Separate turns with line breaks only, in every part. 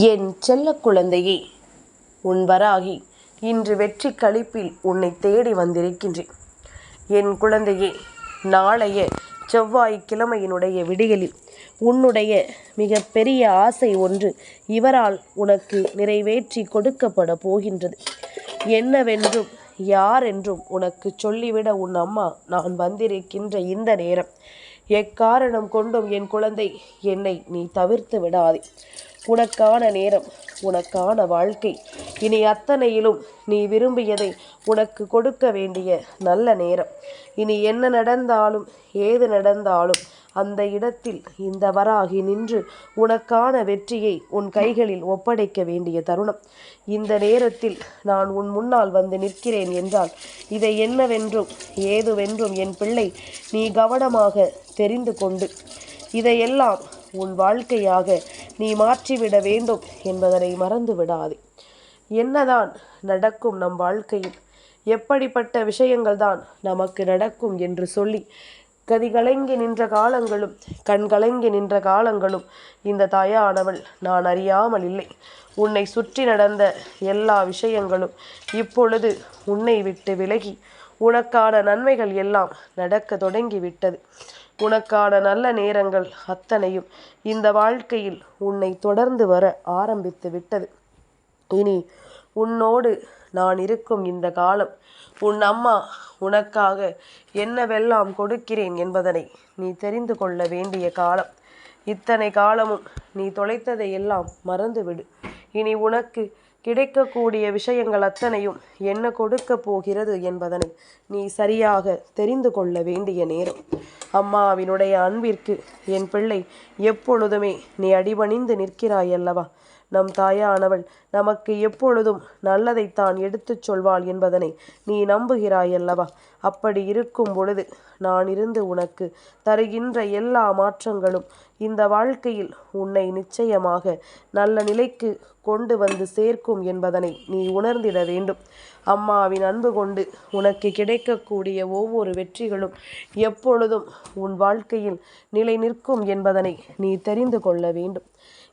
என் செல்ல குழந்தையே உன் வராகி இன்று வெற்றி களிப்பில் உன்னை தேடி வந்திருக்கின்றேன். என் குழந்தையே நாளைய செவ்வாய் கிழமையினுடைய விடியலில் உன்னுடைய மிக பெரிய ஆசை ஒன்று இவரால் உனக்கு நிறைவேற்றி கொடுக்கப்பட போகின்றது. என்னவென்றும் யார் என்றும் உனக்கு சொல்லிவிட உன் அம்மா நான் வந்திருக்கின்ற இந்த நேரம் எக்காரணம் கொண்டும் என் குழந்தை என்னை நீ தவிர்த்து விடாதே. உனக்கான நேரம் உனக்கான வாழ்க்கை. இனி அத்தனையிலும் நீ விரும்பியதை உனக்கு கொடுக்க வேண்டிய நல்ல நேரம். இனி என்ன நடந்தாலும் ஏது நடந்தாலும் அந்த இடத்தில் இந்த வராகி நின்று உனக்கான வெற்றியை உன் கைகளில் ஒப்படைக்க வேண்டிய தருணம். இந்த நேரத்தில் நான் உன் முன்னால் வந்து நிற்கிறேன் என்றால் இதை என்னவென்றும் ஏதுவென்றும் என் பிள்ளை நீ கவனமாக தெரிந்து கொண்டு இதையெல்லாம் உன் வாழ்க்கையாக நீ மாற்றிவிட வேண்டும் என்பதனை மறந்து விடாதே. என்னதான் நடக்கும் நம் வாழ்க்கையில் எப்படிப்பட்ட விஷயங்கள் தான் நமக்கு நடக்கும் என்று சொல்லி கதிகலங்கி நின்ற காலங்களும் கண்கலங்கி நின்ற காலங்களும் இந்த தாயானவள் நான் அறியாமல் இல்லை. உன்னை சுற்றி நடந்த எல்லா விஷயங்களும் இப்பொழுது உன்னை விட்டு விலகி உனக்கான நன்மைகள் எல்லாம் நடக்க தொடங்கிவிட்டது. உனக்கான நல்ல நேரங்கள் அத்தனையும் இந்த வாழ்க்கையில் உன்னை தொடர்ந்து வர ஆரம்பித்து விட்டது. இனி உன்னோடு நான் இருக்கும் இந்த காலம் உன் அம்மா உனக்காக என்னவெல்லாம் கொடுக்கிறேன் என்பதனை நீ தெரிந்து கொள்ள வேண்டிய காலம். இத்தனை காலமும் நீ தொலைத்ததை எல்லாம் மறந்துவிடு. இனி உனக்கு கிடைக்கக்கூடிய விஷயங்கள் அத்தனையும் என்ன கொடுக்க போகிறது என்பதனை நீ சரியாக தெரிந்து கொள்ள வேண்டிய நேரம். அம்மாவினுடைய அன்பிற்கு என் பிள்ளை எப்பொழுதுமே நீ அடிபணிந்து நிற்கிறாய் அல்லவா? நம் தாயானவள் நமக்கு எப்பொழுதும் நல்லதைத்தான் எடுத்துச் சொல்வாள் என்பதனை நீ நம்புகிறாய் அல்லவா அப்படி இருக்கும் பொழுது நான் இருந்து உனக்கு தருகின்ற எல்லா மாற்றங்களும் இந்த வாழ்க்கையில் உன்னை நிச்சயமாக நல்ல நிலைக்கு கொண்டு வந்து சேர்க்கும் என்பதனை நீ உணர்ந்திட வேண்டும். அம்மாவின் அன்பு கொண்டு உனக்கு கிடைக்கக்கூடிய ஒவ்வொரு வெற்றிகளும் எப்பொழுதும் உன் வாழ்க்கையில் நிலை நிற்கும் என்பதனை நீ தெரிந்து கொள்ள வேண்டும்.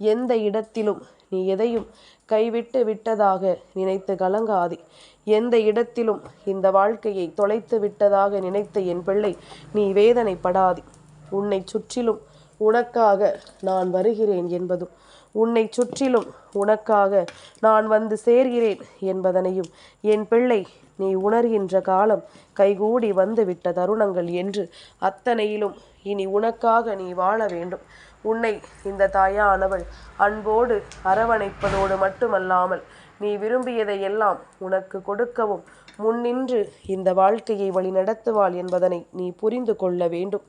எந்த இடத்திலும் நீ எதையும் கைவிட்டு விட்டதாக நினைத்து கலங்காதே. எந்த இடத்திலும் இந்த வாழ்க்கையை தொலைத்து விட்டதாக நினைத்த என் பிள்ளை நீ வேதனைப்படாதே. உன்னை சுற்றிலும் உனக்காக நான் வருகிறேன் என்பதும் உன்னை சுற்றிலும் உனக்காக நான் வந்து சேர்கிறேன் என்பதனையும் என் பிள்ளை நீ உணர்கின்ற காலம் கைகூடி வந்துவிட்ட தருணங்கள் என்று அத்தனையிலும் இனி உனக்காக நீ வாழ வேண்டும். உன்னை இந்த தாயானவள் அன்போடு அரவணைப்பதோடு மட்டுமல்லாமல் நீ விரும்பியதை எல்லாம் உனக்கு கொடுக்கவும் முன்னின்று இந்த வாழ்க்கையை வழிநடத்துவாள் என்பதனை நீ புரிந்து கொள்ள வேண்டும்.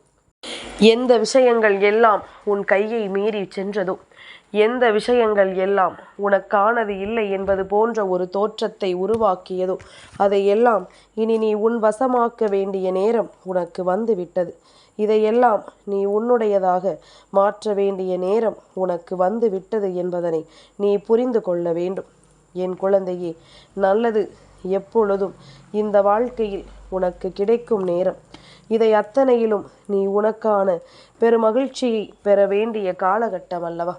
எந்த விஷயங்கள் எல்லாம் உன் கையை மீறி சென்றதோ எந்த விஷயங்கள் எல்லாம் உனக்கானது இல்லை என்பது போன்ற ஒரு தோற்றத்தை உருவாக்கியதோ அதையெல்லாம் இனி நீ உன் வசமாக்க வேண்டிய நேரம் உனக்கு வந்துவிட்டது. இதையெல்லாம் நீ உன்னுடையதாக மாற்ற வேண்டிய நேரம் உனக்கு வந்து விட்டது என்பதனை நீ புரிந்து கொள்ள வேண்டும். என் குழந்தையே நல்லது எப்பொழுதும் இந்த வாழ்க்கையில் உனக்கு கிடைக்கும் நேரம். இதை அத்தனையிலும் நீ உனக்கான பெருமகிழ்ச்சியை பெற வேண்டிய காலகட்டம் அல்லவா?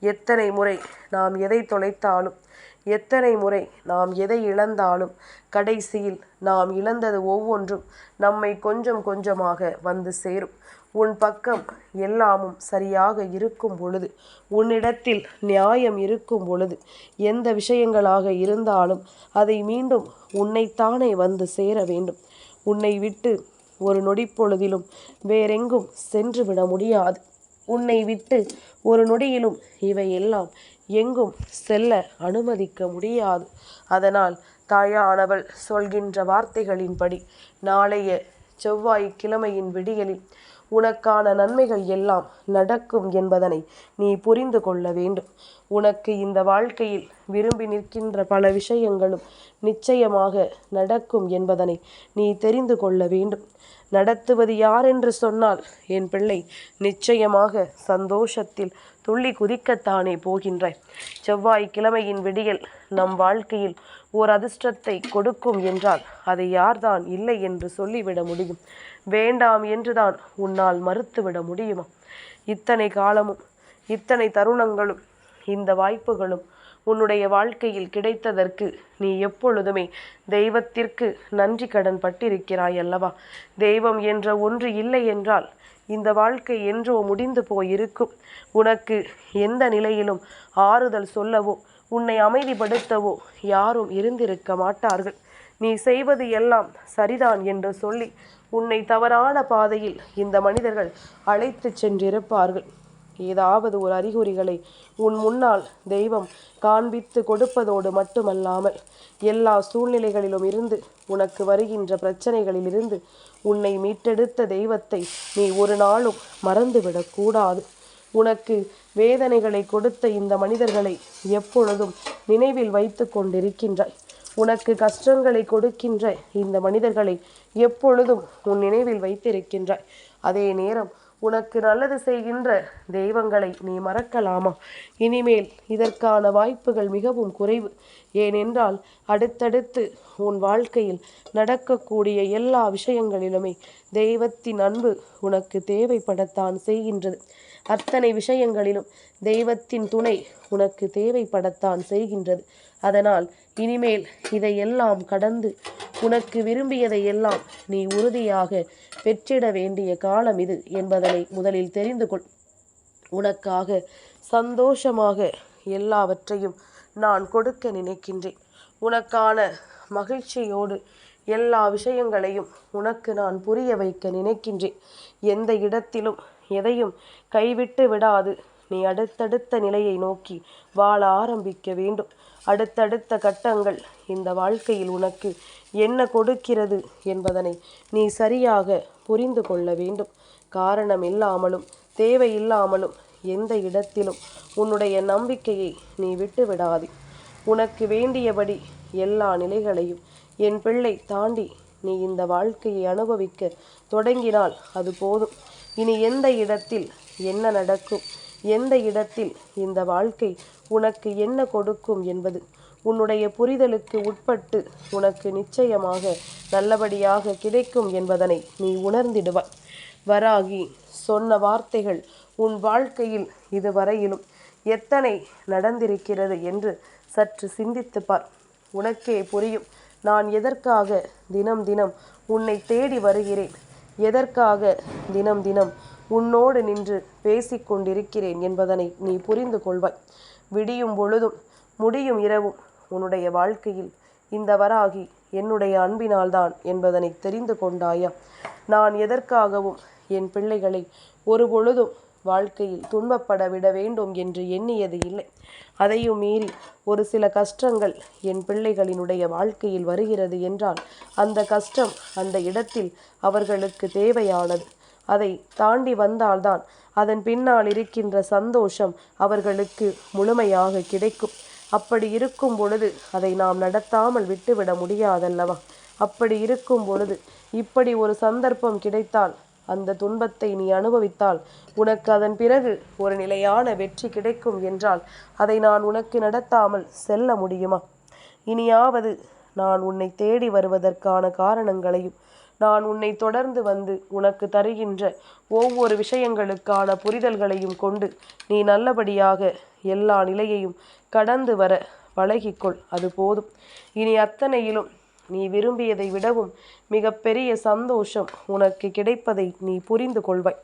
எத்தனை முறை நாம் எதை தொலைத்தாலும் எத்தனை முறை நாம் எதை இழந்தாலும் கடைசியில் நாம் இழந்தது ஒவ்வொன்றும் நம்மை கொஞ்சம் கொஞ்சமாக வந்து சேரும். உன் பக்கம் எல்லாமும் சரியாக இருக்கும் பொழுது உன்னிடத்தில் நியாயம் இருக்கும் பொழுது எந்த விஷயங்களாக இருந்தாலும் அதை மீண்டும் உன்னைத்தானே வந்து சேர வேண்டும். உன்னை விட்டு ஒரு நொடிப்பொழுதிலும் வேறெங்கும் சென்று விட முடியாது. உன்னை விட்டு ஒரு நொடியிலும் இவையெல்லாம் எங்கும் செல்ல அனுமதிக்க முடியாது. அதனால் தாயானவள் சொல்கின்ற வார்த்தைகளின்படி நாளைய செவ்வாய் கிழமையின் விடியலில் உனக்கான நன்மைகள் எல்லாம் நடக்கும் என்பதனை நீ புரிந்து கொள்ள வேண்டும். உனக்கு இந்த வாழ்க்கையில் விரும்பி நிற்கின்ற பல விஷயங்களும் நிச்சயமாக நடக்கும் என்பதனை நீ தெரிந்து கொள்ள வேண்டும். நடத்துவது யார் என்று சொன்னால் என் பிள்ளை நிச்சயமாக சந்தோஷத்தில் துள்ளி குதிக்கத்தானே போகின்றாய். செவ்வாய் கிழமையின் விடியல் நம் வாழ்க்கையில் ஓர் அதிர்ஷ்டத்தை கொடுக்கும் என்றால் அதை யார்தான் இல்லை என்று சொல்லிவிட முடியும். வேண்டாம் என்றுதான் உன்னால் மறுத்துவிட முடியுமா? இத்தனை காலமும் இத்தனை தருணங்களும் இந்த வாய்ப்புகளும் உன்னுடைய வாழ்க்கையில் கிடைத்ததற்கு நீ எப்பொழுதுமே தெய்வத்திற்கு நன்றி கடன் பட்டிருக்கிறாய் அல்லவா? தெய்வம் என்ற ஒன்று இல்லை என்றால் இந்த வாழ்க்கை என்றோ முடிந்து போயிருக்கும். உனக்கு எந்த நிலையிலும் ஆறுதல் சொல்லவோ உன்னை அமைதிப்படுத்தவோ யாரும் இருந்திருக்க மாட்டார்கள். நீ செய்வது எல்லாம் சரிதான் என்று சொல்லி உன்னை தவறான பாதையில் இந்த மனிதர்கள் அழைத்துச் சென்றிருப்பார்கள். ஏதாவது ஒரு அறிகுறிகளை உன் முன்னால் தெய்வம் காண்பித்து கொடுப்பதோடு மட்டுமல்லாமல் எல்லா சூழ்நிலைகளிலும் இருந்து உனக்கு வருகின்ற பிரச்சனைகளிலிருந்து உன்னை மீட்டெடுத்த தெய்வத்தை நீ ஒரு நாளும் மறந்துவிடக்கூடாது உனக்கு வேதனைகளை கொடுத்த இந்த மனிதர்களை எப்பொழுதும் நினைவில் வைத்து கொண்டிருக்கின்றாய். உனக்கு கஷ்டங்களை கொடுக்கின்ற இந்த மனிதர்களை எப்பொழுதும் உன் நினைவில் வைத்திருக்கின்றாய். அதே நேரம் உனக்கு நல்லது செய்கின்ற தெய்வங்களை நீ மறக்கலாமா? இனிமேல் இதற்கான வாய்ப்புகள் மிகவும் குறைவு. ஏனென்றால் அடுத்தடுத்து உன் வாழ்க்கையில் நடக்கக்கூடிய எல்லா விஷயங்களிலுமே தெய்வத்தின் அன்பு உனக்கு தேவைப்படத்தான் செய்கின்றது. அத்தனை விஷயங்களிலும் தெய்வத்தின் துணை உனக்கு தேவைப்படத்தான் செய்கின்றது. அதனால் இனிமேல் இதையெல்லாம் கடந்து உனக்கு விரும்பியதை எல்லாம் நீ உறுதியாக பெற்றிட வேண்டிய காலம் இது என்பதனை முதலில் தெரிந்து கொள். உனக்காக சந்தோஷமாக எல்லாவற்றையும் நான் கொடுக்க நினைக்கின்றேன். உனக்கான மகிழ்ச்சியோடு எல்லா விஷயங்களையும் உனக்கு நான் புரிய வைக்க நினைக்கின்றேன். எந்த இடத்திலும் எதையும் கைவிட்டு விடாது. நீ அடுத்தடுத்த நிலையை நோக்கி வாழ ஆரம்பிக்க வேண்டும். அடுத்தடுத்த கட்டங்கள் இந்த வாழ்க்கையில் உனக்கு என்ன கொடுக்கிறது என்பதனை நீ சரியாக புரிந்து கொள்ள வேண்டும். காரணம் இல்லாமலும் தேவையில்லாமலும் எந்த இடத்திலும் உன்னுடைய நம்பிக்கையை நீ விட்டு விடாதே உனக்கு வேண்டியபடி எல்லா நிலைகளையும் என் பிள்ளை தாண்டி நீ இந்த வாழ்க்கையை அனுபவிக்க தொடங்கினால் அது போதும். இனி எந்த இடத்தில் என்ன நடக்கும்? எந்த இடத்தில் இந்த வாழ்க்கை உனக்கு என்ன கொடுக்கும் என்பது. உன்னுடைய புரிதலுக்கு உட்பட்டு உனக்கு நிச்சயமாக நல்லபடியாக கிடைக்கும் என்பதனை நீ உணர்ந்திடுவாய். வராகி சொன்ன வார்த்தைகள் உன் வாழ்க்கையில் இதுவரையிலும் எத்தனை நடந்திருக்கிறது என்று சற்று சிந்தித்து பார் உனக்கே புரியும். நான் எதற்காக தினம் தினம் உன்னை தேடி வருகிறேன்? எதற்காக தினம் தினம் உன்னோடு நின்று பேசிக்கொண்டிருக்கிறேன் என்பதனை நீ புரிந்து கொள்வாய். விடியும் பொழுதும் முடியும் இரவும் உன்னுடைய வாழ்க்கையில் இந்த வராகி என்னுடைய அன்பினால்தான் என்பதனை தெரிந்து கொண்டாயா? நான் எதற்காகவும் என் பிள்ளைகளை ஒரு பொழுதும் வாழ்க்கையில் துன்பப்பட விட வேண்டும் என்று எண்ணியது இல்லை. அதையும் மீறி ஒரு சில கஷ்டங்கள் என் பிள்ளைகளினுடைய வாழ்க்கையில் வருகிறது என்றால் அந்த கஷ்டம் அந்த இடத்தில் அவர்களுக்கு தேவையானது. அதை தாண்டி வந்தால்தான் அதன் பின்னால் இருக்கின்ற சந்தோஷம் அவர்களுக்கு முழுமையாக கிடைக்கும். அப்படி இருக்கும் பொழுது அதை நாம் நடத்தாமல் விட்டுவிட முடியாதல்லவா? அப்படி இருக்கும் பொழுது இப்படி ஒரு சந்தர்ப்பம் கிடைத்தால் அந்த துன்பத்தை நீ அனுபவித்தால் உனக்கு அதன் பிறகு ஒரு நிலையான வெற்றி கிடைக்கும் என்றால் அதை நான் உனக்கு நடத்தாமல் செல்ல முடியுமா? இனியாவது நான் உன்னை தேடி வருவதற்கான காரணங்களையும் நான் உன்னை தொடர்ந்து வந்து உனக்கு தருகின்ற ஒவ்வொரு விஷயங்களுக்கான புரிதல்களையும் கொண்டு நீ நல்லபடியாக எல்லா நிலையையும் கடந்து வர பழகிக்கொள் அது போதும். இனி அத்தனையிலும் நீ விரும்பியதை விடவும் மிகப்பெரிய சந்தோஷம் உனக்கு கிடைப்பதை நீ புரிந்து கொள்வாய்.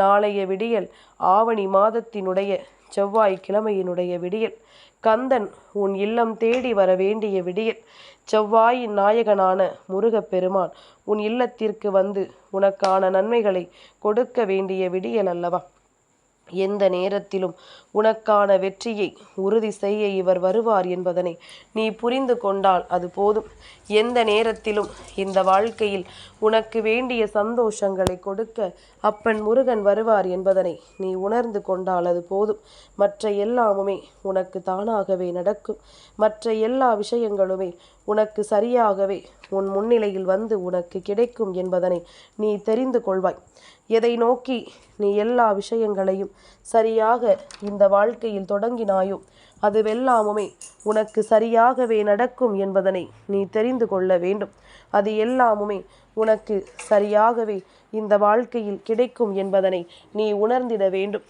நாளைய விடியல் ஆவணி மாதத்தினுடைய செவ்வாய் கிழமையினுடைய விடியல். கந்தன் உன் இல்லம் தேடி வர வேண்டிய விடியல். செவ்வாயின் நாயகனான முருகப்பெருமான் உன் இல்லத்திற்கு வந்து உனக்கான நன்மைகளை கொடுக்க வேண்டிய விடியல் அல்லவா? எந்த நேரத்திலும் உனக்கான வெற்றியை உறுதி செய்ய இவர் வருவார் என்பதனை நீ புரிந்து கொண்டால் அது போதும். எந்த நேரத்திலும் இந்த வாழ்க்கையில் உனக்கு வேண்டிய சந்தோஷங்களை கொடுக்க அப்பன் முருகன் வருவார் என்பதனை நீ உணர்ந்து கொண்டால் அது போதும். மற்ற எல்லாமுமே உனக்கு தானாகவே நடக்கும். மற்ற எல்லா விஷயங்களுமே உனக்கு சரியாகவே உன் முன்னிலையில் வந்து உனக்கு கிடைக்கும் என்பதனை நீ தெரிந்து கொள்வாய். எதை நோக்கி நீ எல்லா விஷயங்களையும் சரியாக இந்த வாழ்க்கையில் தொடங்கினாயோ அதுவெல்லாமுமே உனக்கு சரியாகவே நடக்கும் என்பதனை நீ தெரிந்து கொள்ள வேண்டும். அது எல்லாமுமே உனக்கு சரியாகவே இந்த வாழ்க்கையில் கிடைக்கும் என்பதனை நீ உணர்ந்திட வேண்டும்.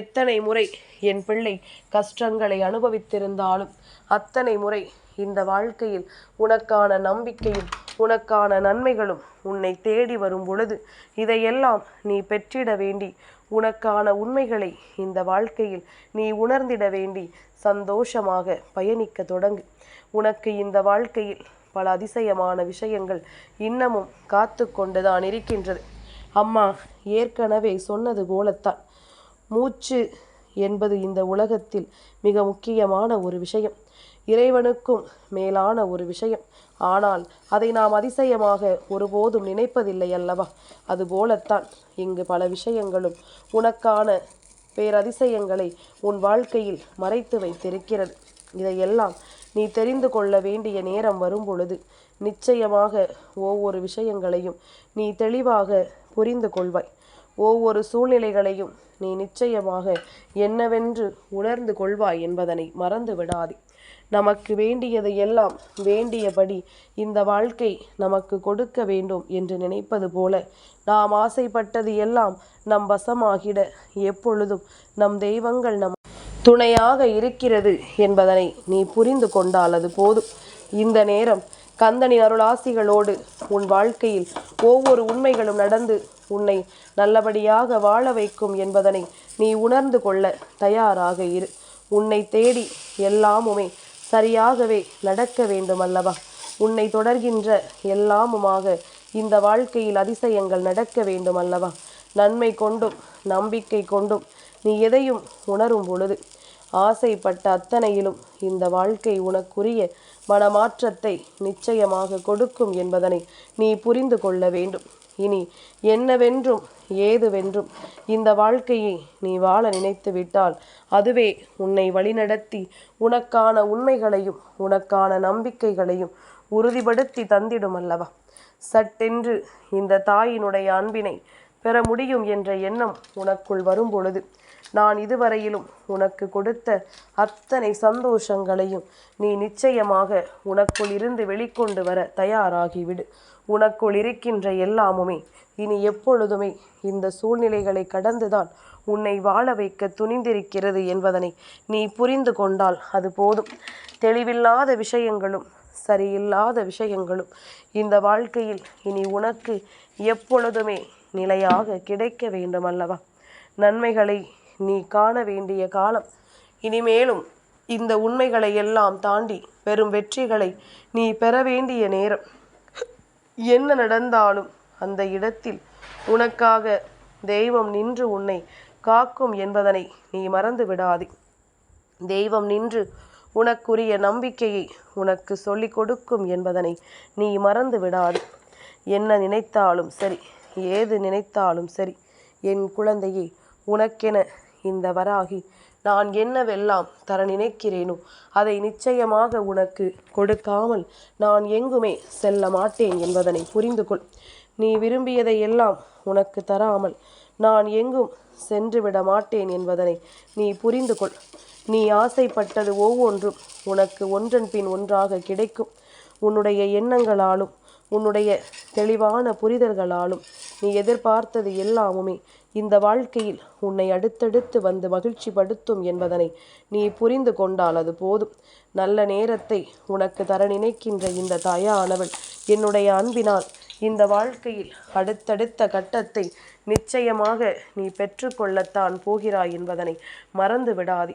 எத்தனை முறை என் பிள்ளை கஷ்டங்களை அனுபவித்திருந்தாலும் அத்தனை முறை இந்த வாழ்க்கையில் உனக்கான நம்பிக்கையும் உனக்கான நன்மைகளும் உன்னை தேடி வரும் பொழுது இதையெல்லாம் நீ பெற்றிட வேண்டி உனக்கான உண்மைகளை இந்த வாழ்க்கையில் நீ உணர்ந்திட வேண்டி சந்தோஷமாக பயணிக்க தொடங்கு. உனக்கு இந்த வாழ்க்கையில் பல அதிசயமான விஷயங்கள் இன்னமும் காத்து கொண்டுதான் இருக்கின்றது. அம்மா ஏற்கனவே சொன்னது போலத்தான். மூச்சு என்பது இந்த உலகத்தில் மிக முக்கியமான ஒரு விஷயம். இறைவனுக்கும் மேலான ஒரு விஷயம். ஆனால் அதை நாம் அதிசயமாக ஒருபோதும் நினைப்பதில்லை அல்லவா? அதுபோலத்தான் இங்கு பல விஷயங்களும் உனக்கான பேரதிசயங்களை உன் வாழ்க்கையில் மறைத்து வைத்திருக்கிறது. இதையெல்லாம் நீ தெரிந்து கொள்ள வேண்டிய நேரம் வரும் பொழுது நிச்சயமாக ஒவ்வொரு விஷயங்களையும் நீ தெளிவாக புரிந்து கொள்வாய். ஒவ்வொரு சூழ்நிலைகளையும் நீ நிச்சயமாக என்னவென்று உணர்ந்து கொள்வாய் என்பதனை மறந்து விடாதே நமக்கு வேண்டியதை எல்லாம் வேண்டியபடி இந்த வாழ்க்கை நமக்கு கொடுக்க வேண்டும் என்று நினைப்பது போல நாம் ஆசைப்பட்டது எல்லாம் நம் வசமாகிட எப்பொழுதும் நம் தெய்வங்கள் நம் துணையாக இருக்கிறது என்பதனை நீ புரிந்து கொண்டால் அது போதும். இந்த நேரம் கந்தனின் அருளாசிகளோடு உன் வாழ்க்கையில் ஒவ்வொரு உண்மைகளும் நடந்து உன்னை நல்லபடியாக வாழ வைக்கும் என்பதனை நீ உணர்ந்து கொள்ள தயாராக இரு. உன்னை தேடி எல்லாமுமே சரியாகவே நடக்க வேண்டும் அல்லவா உன்னை தொடர்கின்ற எல்லாமுமாக இந்த வாழ்க்கையில் அதிசயங்கள் நடக்க வேண்டும் அல்லவா நன்மை கொண்டும் நம்பிக்கை கொண்டும் நீ எதையும் உணரும் பொழுது ஆசைப்பட்ட அத்தனையிலும் இந்த வாழ்க்கை உனக்குரிய மனமாற்றத்தை நிச்சயமாக கொடுக்கும் என்பதனை நீ புரிந்து கொள்ள வேண்டும். இனி என்னவென்றும் ஏதுவென்றும். இந்த வாழ்க்கையை நீ வாழ நினைத்து விட்டால் அதுவே உன்னை வழிநடத்தி உனக்கான உண்மைகளையும் உனக்கான நம்பிக்கைகளையும் உறுதிப்படுத்தி தந்திடும் அல்லவா? சட்டென்று இந்த தாயினுடைய அன்பினை பெற முடியும் என்ற எண்ணம் உனக்குள் வரும் பொழுது நான் இதுவரையிலும் உனக்கு கொடுத்த அத்தனை சந்தோஷங்களையும் நீ நிச்சயமாக உனக்குள் இருந்து வெளிக்கொண்டு வர தயாராகிவிடு. உனக்குள் இருக்கின்ற எல்லாமுமே இனி எப்பொழுதுமே இந்த சூழ்நிலைகளை கடந்துதான் உன்னை வாழ வைக்க துணிந்திருக்கிறது என்பதனை நீ புரிந்து கொண்டால் அது போதும். தெளிவில்லாத விஷயங்களும் சரியில்லாத விஷயங்களும் இந்த வாழ்க்கையில் இனி உனக்கு எப்பொழுதுமே நிலையாக கிடைக்க வேண்டும் அல்லவா நன்மைகளை நீ காண வேண்டிய காலம். இனிமேலும் இந்த உண்மைகளை எல்லாம் தாண்டி பெரும் வெற்றிகளை நீ பெற வேண்டிய நேரம். என்ன நடந்தாலும் அந்த இடத்தில் உனக்காக தெய்வம் நின்று உன்னை காக்கும் என்பதனை நீ மறந்து விடாதே. தெய்வம் நின்று உனக்குரிய நம்பிக்கையை உனக்கு சொல்லிக் கொடுக்கும் என்பதனை நீ மறந்து விடாது. என்ன நினைத்தாலும் சரி ஏது நினைத்தாலும் சரி என் குழந்தையே உனக்கென இந்த வராகி நான் என்னவெல்லாம் தர நினைக்கிறேனோ அதை நிச்சயமாக உனக்கு கொடுக்காமல் நான் எங்குமே செல்ல மாட்டேன் என்பதனை புரிந்து கொள் நீ விரும்பியதை எல்லாம் உனக்கு தராமல் நான் எங்கும் சென்று விட மாட்டேன் என்பதனை நீ புரிந்து கொள் நீ ஆசைப்பட்டது ஒவ்வொன்றும் உனக்கு ஒன்றன் பின் ஒன்றாக கிடைக்கும். உன்னுடைய எண்ணங்களாலும் உன்னுடைய தெளிவான புரிதல்களாலும் நீ எதிர்பார்த்தது எல்லாமுமே இந்த வாழ்க்கையில் உன்னை அடுத்தடுத்து வந்து மகிழ்ச்சி படுத்தும் என்பதனை நீ புரிந்து கொண்டால் அது போதும். நல்ல நேரத்தை உனக்கு தர நினைக்கின்ற இந்த தாயானவள் என்னுடைய அன்பினால் இந்த வாழ்க்கையில் அடுத்தடுத்த கட்டத்தை நிச்சயமாக நீ பெற்றுக்கொள்ளத்தான் போகிறாய் என்பதனை மறந்து விடாதே.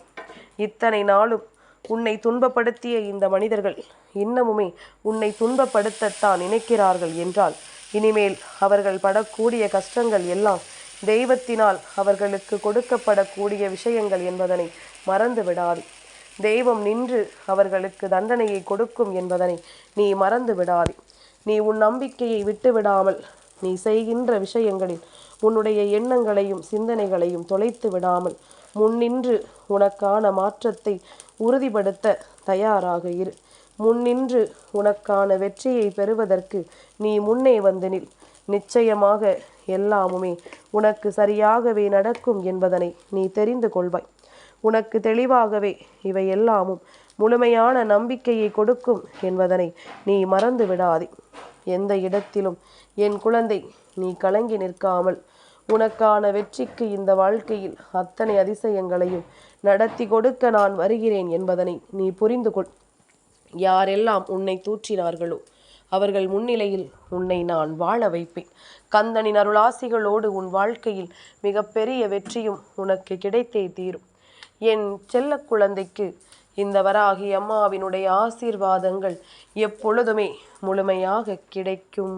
இத்தனை நாளும் உன்னை துன்பப்படுத்திய இந்த மனிதர்கள் இன்னமுமே உன்னை துன்பப்படுத்தத்தான் நினைக்கிறார்கள் என்றால் இனிமேல் அவர்கள் படக்கூடிய கஷ்டங்கள் எல்லாம் தெய்வத்தினால் அவர்களுக்கு கொடுக்கப்படக்கூடிய விஷயங்கள் என்பதனை மறந்து விடாது தெய்வம் நின்று அவர்களுக்கு தண்டனையை கொடுக்கும் என்பதனை நீ மறந்து விடாது நீ உன் நம்பிக்கையை விட்டு விடாமல் நீ செய்கின்ற விஷயங்களில் உன்னுடைய எண்ணங்களையும் சிந்தனைகளையும் தொலைத்து விடாமல் முன்னின்று உனக்கான மாற்றத்தை உறுதிப்படுத்த தயாராக இரு. முன்னின்று உனக்கான வெற்றியை பெறுவதற்கு நீ முன்னே வந்து நில். நிச்சயமாக எல்லாமுமே உனக்கு சரியாகவே நடக்கும் என்பதனை நீ தெரிந்து கொள்வாய். உனக்கு தெளிவாகவே இவை எல்லாமும் முழுமையான நம்பிக்கையை கொடுக்கும் என்பதனை நீ மறந்து விடாதே. எந்த இடத்திலும் என் குழந்தை நீ கலங்கி நிற்காமல் உனக்கான வெற்றிக்கு இந்த வாழ்க்கையில் அத்தனை அதிசயங்களையும் நடத்தி கொடுக்க நான் வருகிறேன் என்பதனை நீ புரிந்து கொள். யாரெல்லாம் உன்னை தூற்றினார்களோ அவர்கள் முன்னிலையில் உன்னை நான் வாழ வைப்பேன். கந்தனின் அருளாசிகளோடு உன் வாழ்க்கையில் மிகப்பெரிய வெற்றியும் உனக்கு கிடைத்தே தீரும். என் செல்ல குழந்தைக்கு இந்த வராகி அம்மாவினுடைய ஆசீர்வாதங்கள் எப்பொழுதுமே முழுமையாக கிடைக்கும்.